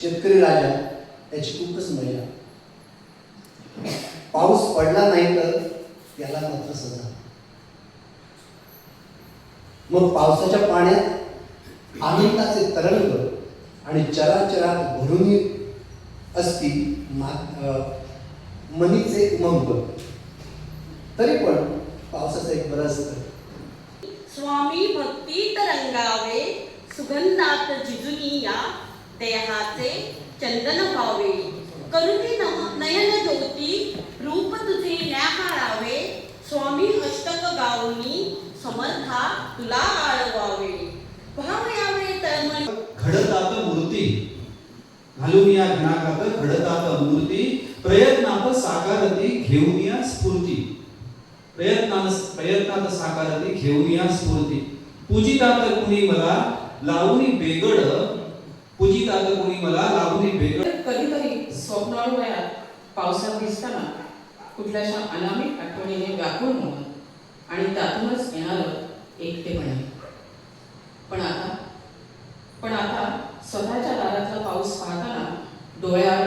शेतकरी राजा त्याची खूपच मजा. पाऊस पडला नाही तर त्याला मात्र सजा. मग पावसाच्या पाण्यात आनंदाचे तरंग आणि चराचरात भरून असती मा- मनीचे उमंग तरी पण पावसाचं एक बरं असत स्वामी भक्ती तरंगावे सुगंधात जिजुनी या देहाचे चंदन व्हावे. करुणी नयन ज्योती रूप तुझे न्याहारावे स्वामी अष्टक गाऊनी समर्था तुला आळवावे. भाव यावे तळमळी. घडतात मूर्ती. घालून या घणाघात घडतात मूर्ती. प्रयत्नात साकारती घेऊन या स्फूर्ती. प्रयत्नात प्रयत्नात साकारती घेऊन या स्फूर्ती. पूजितात कुणी मला? लावून बेगड पूजितात कोणी मला लावून बेगड कधीतरी कधी स्वप्नाळू वयात पावसात दिसताना कुठल्याशा अनामिक आठवणीने व्याकुळ होणं आणि त्यातूनच येणारं एकटेपणे पण आता पण आता स्वतःच्या दारातला पाऊस पाहताना डोळ्यावर